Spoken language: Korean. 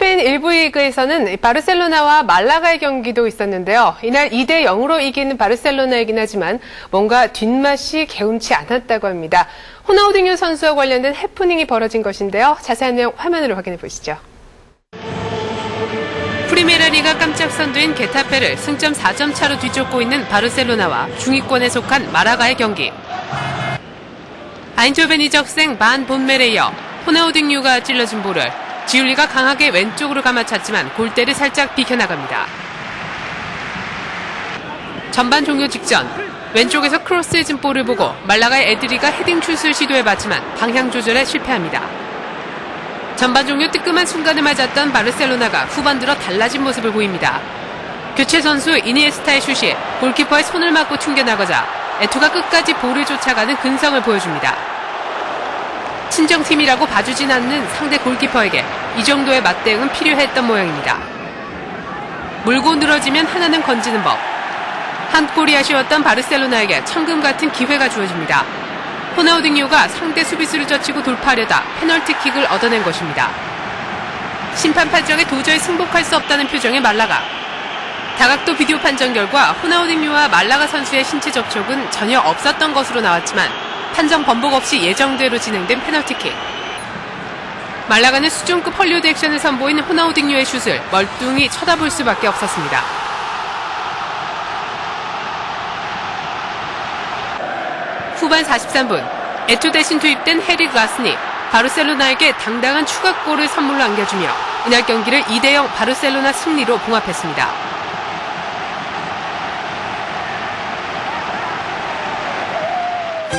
스페인 1부 리그에서는 바르셀로나와 말라가의 경기도 있었는데요. 이날 2대 0으로 이기는 바르셀로나이긴 하지만 뭔가 뒷맛이 개운치 않았다고 합니다. 호나우딩요 선수와 관련된 해프닝이 벌어진 것인데요. 자세한 내용 화면으로 확인해 보시죠. 프리메라 리가 깜짝 선두인 게타페를 승점 4점 차로 뒤쫓고 있는 바르셀로나와 중위권에 속한 마라가의 경기. 아인조벤이 적생 반 본멜에 이어 호나우딩유가 찔러준 볼을 지울리가 강하게 왼쪽으로 감아찼지만 골대를 살짝 비켜나갑니다. 전반 종료 직전 왼쪽에서 크로스해진 볼을 보고 말라가의 에드리가 헤딩 슛을 시도해봤지만 방향 조절에 실패합니다. 전반 종료 뜨끔한 순간을 맞았던 바르셀로나가 후반 들어 달라진 모습을 보입니다. 교체 선수 이니에스타의 슛이 골키퍼의 손을 맞고 튕겨나가자 에투가 끝까지 볼을 쫓아가는 근성을 보여줍니다. 친정팀이라고 봐주진 않는 상대 골키퍼에게 이 정도의 맞대응은 필요했던 모양입니다. 물고 늘어지면 하나는 건지는 법. 한 골이 아쉬웠던 바르셀로나에게 천금 같은 기회가 주어집니다. 호나우딩요가 상대 수비수를 젖히고 돌파하려다 페널티킥을 얻어낸 것입니다. 심판 판정에 도저히 승복할 수 없다는 표정의 말라가. 다각도 비디오 판정 결과 호나우딩요와 말라가 선수의 신체 접촉은 전혀 없었던 것으로 나왔지만 판정 번복 없이 예정대로 진행된 페널티킥. 말라가는 수준급 헐리우드 액션을 선보인 호나우딩요의 슛을 멀뚱히 쳐다볼 수밖에 없었습니다. 후반 43분 에투 대신 투입된 해리 가스니 바르셀로나에게 당당한 추가골을 선물로 안겨주며 이날 경기를 2대0 바르셀로나 승리로 봉합했습니다.